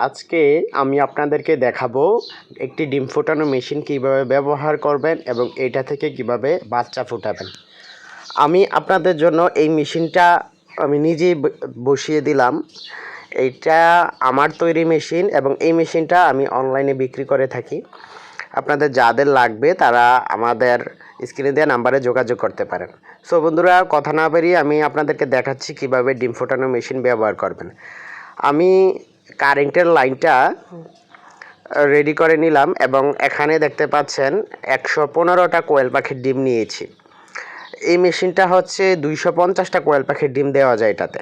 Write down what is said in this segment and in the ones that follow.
আজকে আমি আপনাদেরকে দেখাবো একটি ডিম ফোটানো মেশিন কীভাবে ব্যবহার করবেন এবং এটা থেকে কীভাবে বাচ্চা ফোটাবেন। আমি আপনাদের জন্য এই মেশিনটা আমি নিজেই বসিয়ে দিলাম। এইটা আমার তৈরি মেশিন এবং এই মেশিনটা আমি অনলাইনে বিক্রি করে থাকি। আপনাদের যাদের লাগবে তারা আমাদের স্ক্রিনে দেওয়া নাম্বারে যোগাযোগ করতে পারেন। সো বন্ধুরা, কথা না বেরিয়ে আমি আপনাদেরকে দেখাচ্ছি কীভাবে ডিম ফোটানো মেশিন ব্যবহার করবেন। আমি কারেন্টের লাইনটা রেডি করে নিলাম এবং এখানে দেখতে পাচ্ছেন একশো পনেরোটা কোয়েল পাখির ডিম নিয়েছি। এই মেশিনটা হচ্ছে দুইশো পঞ্চাশটা কোয়েল পাখির ডিম দেওয়া যায় এটাতে।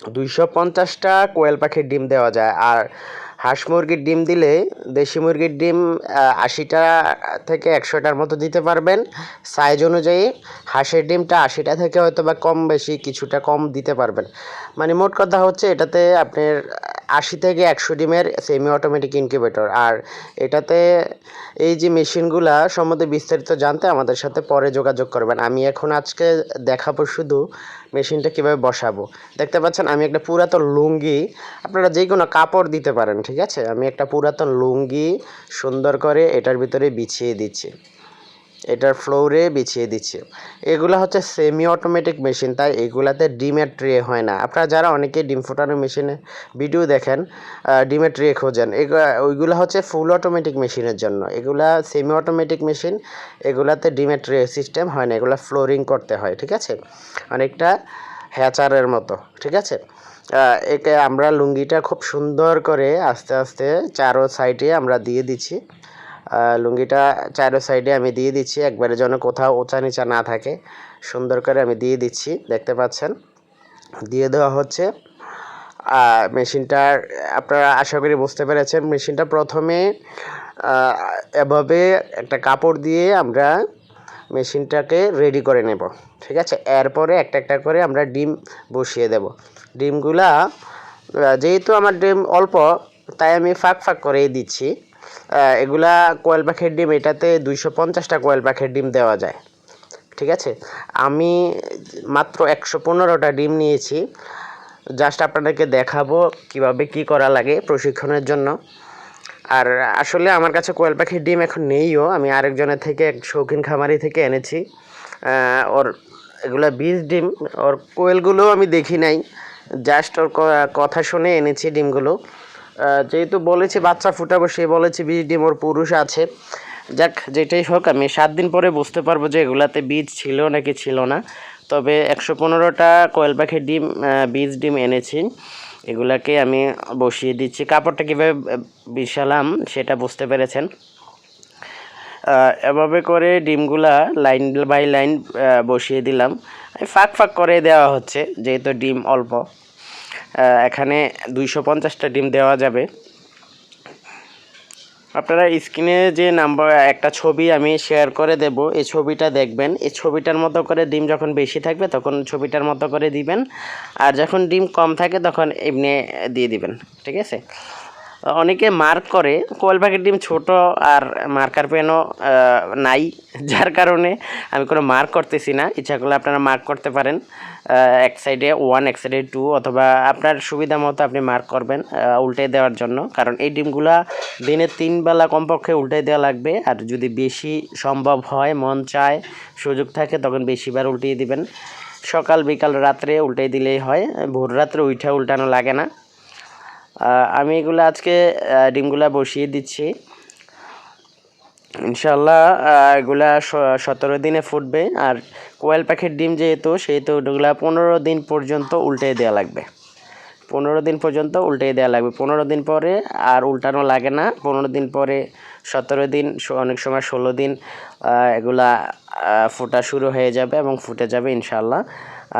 দুইশো পঞ্চাশটা কোয়েল পাখির ডিম দেওয়া যায়। আর হাঁস মুরগির ডিম দিলে দেশি মুরগির ডিম আশিটা থেকে একশোটার মতো দিতে পারবেন। সাইজ অনুযায়ী হাঁসের ডিমটা আশিটা থেকে হয়তো বা কম বেশি, কিছুটা কম দিতে পারবেন। মানে মোট কথা হচ্ছে এটাতে আপনার আশি থেকে একশো ডিমের সেমি অটোমেটিক ইনকিউবেটর আর এটাতে এই যে মেশিনগুলা সম্বন্ধে বিস্তারিত জানতে আমাদের সাথে পরে যোগাযোগ করবেন। আমি এখন আজকে দেখাবো শুধু মেশিনটা কীভাবে বসাবো। দেখতে পাচ্ছেন, আমি একটা পুরাতন লুঙ্গি, আপনারা যে কোনো কাপড় দিতে পারেন, ঠিক আছে? আমি একটা পুরাতন লুঙ্গি সুন্দর করে এটার ভিতরে বিছিয়ে দিচ্ছি। এটার ফ্লোরে বিছিয়ে দিচ্ছি। এগুলো হচ্ছে সেমি অটোমেটিক মেশিন তাই এগুলাতে ডিমের ট্রে হয় না। আপনারা যারা অনেকে ডিম ফোটানো মেশিনে ভিডিও দেখেন ডিমের ট্রে খোঁজেন, এগুলো, ওইগুলো হচ্ছে ফুল অটোমেটিক মেশিনের জন্য। এগুলা সেমি অটোমেটিক মেশিন এগুলাতে ডিমের ট্রে সিস্টেম হয় না, এগুলো ফ্লোরিং করতে হয়, ঠিক আছে? অনেকটা হ্যাচারের মতো, ঠিক আছে? একে আমরা লুঙ্গিটা খুব সুন্দর করে আস্তে আস্তে চারো সাইডে আমরা দিয়ে দিচ্ছি। লুঙ্গিটা চারো সাইডে আমি দিয়ে দিচ্ছি। একবারে যেন কোথাও ওচা নিচা না থাকে। সুন্দর করে আমি দিয়ে দিচ্ছি, দেখতে পাচ্ছেন? দিয়ে দেওয়া হচ্ছে মেশিনটার, আপনারা আশা করি বুঝতে পেরেছেন, মেশিনটা প্রথমে এভাবে একটা কাপড় দিয়ে আমরা মেশিনটাকে রেডি করে নেব, ঠিক আছে? এরপরে একটা একটা করে আমরা ডিম বসিয়ে দেব। ডিমগুলা যেহেতু আমার ডিম অল্প, তাই আমি ফাঁক ফাঁক করেই দিচ্ছি। এগুলা কোয়েল পাখির ডিম, এটাতে দুইশো পঞ্চাশটা কোয়েল পাখির ডিম দেওয়া যায়। ঠিক আছে? আমি মাত্র একশো পনেরোটা ডিম নিয়েছি। জাস্ট আপনাদেরকে দেখাবো কীভাবে কি করা লাগে প্রশিক্ষণের জন্য। আর আসলে আমার কাছে কোয়েল পাখির ডিম এখন নেইও। আমি আরেকজনের থেকে, এক শৌখিন খামারি থেকে এনেছি। ওর এগুলো বীজ ডিম। ওর কোয়েলগুলো আমি দেখি নাই। জাস্ট ওর কথা শুনে এনেছি ডিমগুলো। যেহেতু বলেছি বাচ্চা ফুটাবো সে বলেছে বীজ ডিম ওর পুরুষ আছে। যাক যেটাই হোক আমি সাত দিন পরে বুঝতে পারব যে এগুলাতে বীজ ছিল নাকি ছিল না। তবে একশো পনেরোটা কোয়েল পাখির ডিম বীজ ডিম এনেছি। এগুলাকে আমি বসিয়ে দিচ্ছি। কাপড়টা কীভাবে আহ, বিছালাম সেটা বুঝতে পেরেছেন। এভাবে করে ডিমগুলা লাইন বাই লাইন বসিয়ে দিলাম। ফাঁক ফাঁক করে দেওয়া হচ্ছে যেহেতু ডিম অল্প। এখানে দুইশো পঞ্চাশটা ডিম দেওয়া যাবে। আপনারা স্ক্রিনে যে নাম্বার, একটা ছবি আমি শেয়ার করে দেব। এই ছবিটা দেখবেন। এই ছবিটার মতো করে ডিম যখন বেশি থাকবে, তখন ছবিটার মতো করে দিবেন। আর যখন ডিম কম থাকে, তখন এমনি দিয়ে দিবেন। ঠিক আছে? অনেকে মার্ক করে কোয়েল পাখির ডিম ছোট আর মার্কার পেনও নাই। যার কারণে আমি কোনো মার্ক করতেছি না। ইচ্ছা করলে আপনারা মার্ক করতে পারেন। এক সাইডে ওয়ান এক সাইডে টু অথবা আপনার সুবিধা মতো আপনি মার্ক করবেন উল্টে দেওয়ার জন্য। কারণ এই ডিমগুলা দিনে তিন বেলা কমপক্ষে উল্টে দেওয়া লাগবে। আর যদি বেশি সম্ভব হয়, মন চায়, সুযোগ থাকে, তখন বেশিবার উল্টিয়ে দিবেন। সকাল, বিকাল, রাত্রে উল্টে দিলেই হয়। ভোর রাত্রে উঠে উল্টানো লাগে না। আমি এগুলো আজকে ডিমগুলা বসিয়ে দিচ্ছি। ইনশাল্লাহ এগুলা সতেরো দিনে ফুটবে। আর কোয়েল পাখির ডিম যেহেতু, সেহেতু ওগুলা পনেরো দিন পর্যন্ত উল্টে দেওয়া লাগবে। পনেরো দিন পর্যন্ত উল্টে দেওয়া লাগবে। পনেরো দিন পরে আর উল্টানো লাগে না। পনেরো দিন পরে সতেরো দিন অনেক সময় ষোলো দিন এগুলা ফোটা শুরু হয়ে যাবে এবং ফুটে যাবে ইনশাল্লাহ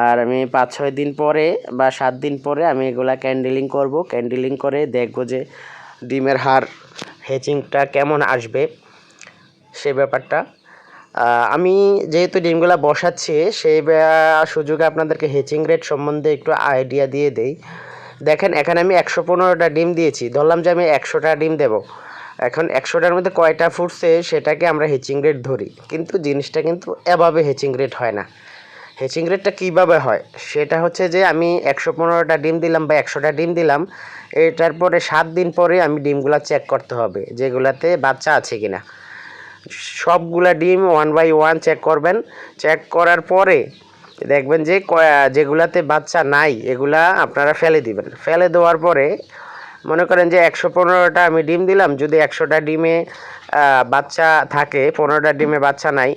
আর আমি পাঁচ, ছয় দিন পরে বা সাত দিন পরে আমি এগুলা ক্যান্ডেলিং করব। ক্যান্ডেলিং করে দেখব যে ডিমের হার হেচিংটা কেমন আসবে সে ব্যাপারটা। আমি যেহেতু ডিমগুলা বসাচ্ছি সেই সুযোগে আপনাদেরকে হেচিং রেট সম্বন্ধে একটু আইডিয়া দিয়ে দেই। দেখেন, এখানে আমি একশো পনেরোটা ডিম দিয়েছি। ধরলাম যে আমি একশোটা ডিম দেবো। এখন একশোটার মধ্যে কয়টা ফুটছে সেটাকে আমরা হেচিং রেট ধরি। কিন্তু জিনিসটা কিন্তু এভাবে হেচিং রেট হয় না। হেচিং রেটটা কীভাবে হয়? সেটা হচ্ছে যে আমি একশো পনেরোটা ডিম দিলাম বা একশোটা ডিম দিলাম। এটার পরে সাত দিন পরে আমি ডিমগুলো চেক করতে হবে যেগুলাতে বাচ্চা আছে কিনা। সবগুলা ডিম ওয়ান বাই ওয়ান চেক করবেন। চেক করার পরে দেখবেন যে যেগুলাতে বাচ্চা নাই, এগুলা আপনারা ফেলে দিবেন। ফেলে দেওয়ার পরে মনে করেন যে একশো পনেরোটা আমি ডিম দিলাম। যদি একশোটা ডিমে বাচ্চা থাকে, পনেরোটা ডিমে বাচ্চা নাই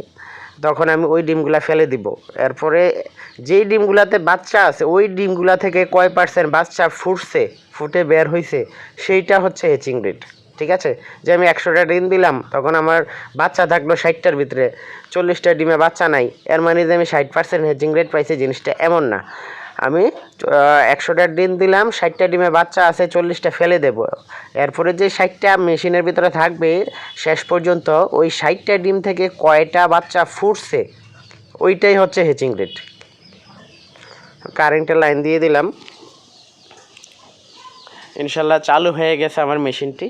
তখন আমি ওই ডিমগুলা ফেলে দিব। এরপরে যেই ডিমগুলাতে বাচ্চা আছে, ওই ডিমগুলা থেকে কয় পার্সেন্ট বাচ্চা ফুটছে, ফুটে বের হয়েছে সেইটা হচ্ছে হেচিং রেট ঠিক আছে? যে আমি একশোটা ডিম দিলাম, তখন আমার বাচ্চা থাকল ষাটটার ভিতরে, চল্লিশটা ডিমে বাচ্চা নাই, এর মানে যে আমি ষাট পার্সেন্ট হেচিং রেট পাইছি জিনিসটা এমন না। আমি একশোটা ডিম দিলাম, ষাটটা ডিমে বাচ্চা আছে, চল্লিশটা ফেলে দেব। এরপরে যে ষাটটা মেশিনের ভিতরে থাকবে, শেষ পর্যন্ত ওই ষাটটা ডিম থেকে কয়টা বাচ্চা ফুটছে, ওইটাই হচ্ছে হেচিং রেট কারেন্টের লাইন দিয়ে দিলাম। ইনশাল্লাহ চালু হয়ে গেছে আমার মেশিনটি।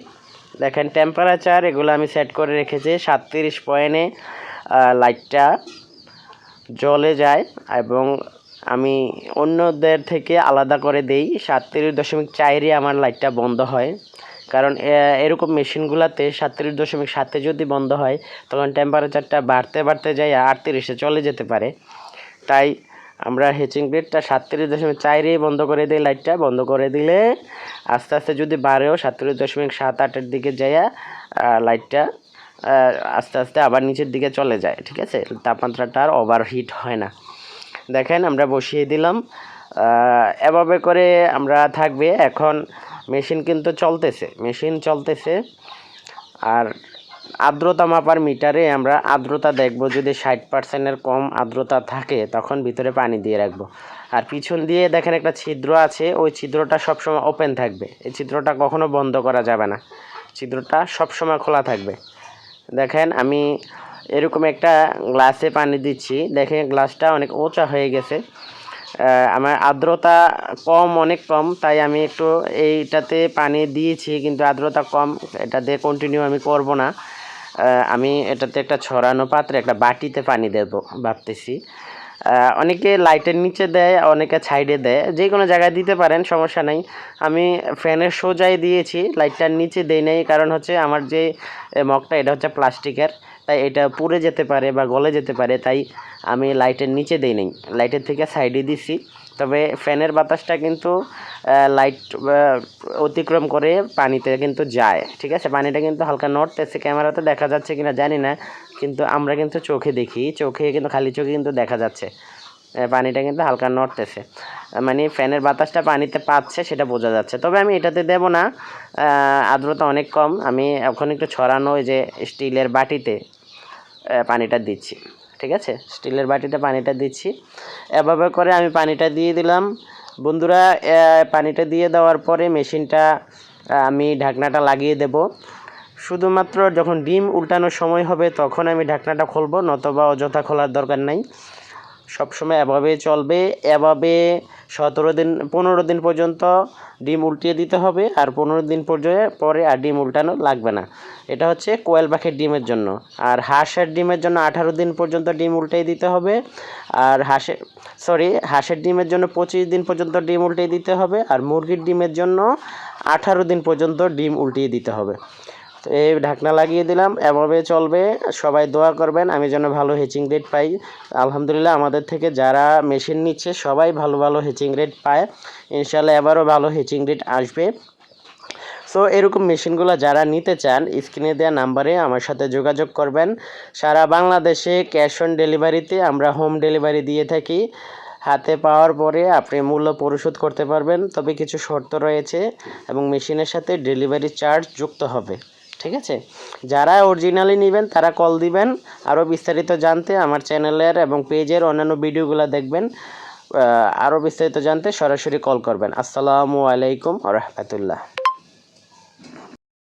দেখেন টেম্পারেচার এগুলো আমি সেট করে রেখেছি, সাতত্রিশ পয়েন্টে লাইটটা জ্বলে যায় এবং আমি অন্যদের থেকে আলাদা করে দেই। সাতত্রিশ দশমিক চারে আমার লাইটটা বন্ধ হয়। কারণ এরকম মেশিনগুলোতে সাতত্রিশ দশমিক সাতে যদি বন্ধ হয়, তখন টেম্পারেচারটা বাড়তে বাড়তে যায় আটত্রিশে চলে যেতে পারে। তাই আমরা হেচিং গ্রেডটা সাতত্রিশ দশমিক চারে বন্ধ করে দিই লাইটটা। বন্ধ করে দিলে আস্তে আস্তে যদি বাড়েও সাতত্রিশ দশমিক সাত আটের দিকে যাইয়া লাইটটা আস্তে আস্তে আবার নিচের দিকে চলে যায়। ঠিক আছে? তাপমাত্রাটা আর ওভারহিট হয় না। দেখেন, আমরা বসিয়ে দিলাম। এভাবে করে আমরা থাকবে। এখন মেশিন কিন্তু চলতেছে, মেশিন চলতেছে। আর আর্দ্রতা মাপার মিটারে আমরা আর্দ্রতা দেখব। যদি ষাট পার্সেন্টের কম আর্দ্রতা থাকে, তখন ভিতরে পানি দিয়ে রাখব। আর পিছন দিয়ে দেখেন একটা ছিদ্র আছে। ওই ছিদ্রটা সবসময় ওপেন থাকবে। এই ছিদ্রটা কখনো বন্ধ করা যাবে না। ছিদ্রটা সবসময় খোলা থাকবে। দেখেন, আমি এরকম একটা গ্লাসে পানি দিচ্ছি। দেখেন গ্লাসটা অনেক উঁচা হয়ে গেছে। আমার আর্দ্রতা কম, অনেক কম, তাই আমি একটু এইটাতে পানি দিয়েছি, কিন্তু আর্দ্রতা কম। এটা দিয়ে কন্টিনিউ আমি করব না। আমি এটাতে একটা ছড়ানো পাত্রে, একটা বাটিতে পানি দেব, ভাবতেছি। অনেকে লাইটের নিচে দেয়, অনেকে সাইডে দেয়। যে কোনো জায়গায় দিতে পারেন, সমস্যা নাই। আমি ফ্যানের সোজাই দিয়েছি, লাইটটার নিচে দেই নাই, কারণ হচ্ছে আমার যে মগটা, এটা হচ্ছে প্লাস্টিকের। তাই এটা পুড়ে যেতে পারে বা গলে যেতে পারে, তাই আমি লাইটের নিচে দেই নাই। লাইটের থেকে সাইডে দিছি। তবে ফ্যানের বাতাসটা কিন্তু লাইট অতিক্রম করে পানিতে কিন্তু যায়, ঠিক আছে? পানিটা কিন্তু হালকা নড়তেছে, ক্যামেরাতে দেখা যাচ্ছে কিনা জানি না, কিন্তু আমরা কিন্তু চোখে দেখি। চোখে কিন্তু, খালি চোখে কিন্তু দেখা যাচ্ছে পানিটা কিন্তু হালকা নড়তেছে। মানে ফ্যানের বাতাসটা পানিতে পাচ্ছে সেটা বোঝা যাচ্ছে। তবে আমি এটাতে দেব না আর্দ্রতা অনেক কম। আমি এখন একটু ছড়ানো ওই যে স্টিলের বাটিতে পানিটা দিচ্ছি, ঠিক আছে? স্টিলের বাটিতে পানিটা দিচ্ছি। এভাবে করে আমি পানিটা দিয়ে দিলাম। বন্ধুরা পানিটা দিয়ে দেওয়ার পরে মেশিনটা আমি ঢাকনাটা লাগিয়ে দেব। শুধুমাত্র যখন ডিম উল্টানোর সময় হবে, তখন আমি ঢাকনাটা খুলব, নতবা অযথা খোলার দরকার নাই। সবসময় এভাবে চলবে, এভাবে সতেরো দিন, পনেরো দিন পর্যন্ত ডিম উল্টিয়ে দিতে হবে আর পনেরো দিন পর্যন্ত পরে আর ডিম উল্টানো লাগবে না। এটা হচ্ছে কোয়েল পাখির ডিমের জন্য। আর হাঁসের ডিমের জন্য আঠারো দিন পর্যন্ত ডিম উল্টিয়ে দিতে হবে। আর হাঁসের সরি হাঁসের ডিমের জন্য পঁচিশ দিন পর্যন্ত ডিম উল্টিয়ে দিতে হবে। আর মুরগির ডিমের জন্য আঠারো দিন পর্যন্ত ডিম উল্টিয়ে দিতে হবে। এই ঢাকনা লাগিয়ে দিলাম, এভাবে চলবে, সবাই দোয়া করবেন, আমি যেন ভালো হেচিং রেট পাই। আলহামদুলিল্লাহ, আমাদের থেকে যারা মেশিন নিচ্ছে, সবাই ভালো ভালো হেচিং রেট পায়। ইনশাল্লাহ এবারও ভালো হেচিং রেট আসবে। সো এরকম মেশিনগুলো যারা নিতে চান, স্ক্রিনে দেওয়া নাম্বারে আমার সাথে যোগাযোগ করবেন। সারা বাংলাদেশে ক্যাশ অন ডেলিভারিতে আমরা হোম ডেলিভারি দিয়ে থাকি। হাতে পাওয়ার পরে আপনি মূল্য পরিশোধ করতে পারবেন, তবে কিছু শর্ত রয়েছে এবং মেশিনের সাথে ডেলিভারি চার্জ যুক্ত হবে। ঠিক আছে? যারা অরিজিনালি নেবেন, তারা কল দিবেন। আরও বিস্তারিত জানতে আমার চ্যানেলের এবং পেজের অন্যান্য ভিডিওগুলো দেখবেন। আরও বিস্তারিত জানতে সরাসরি কল করবেন। আসসালামু আলাইকুম রহমতুল্লাহ।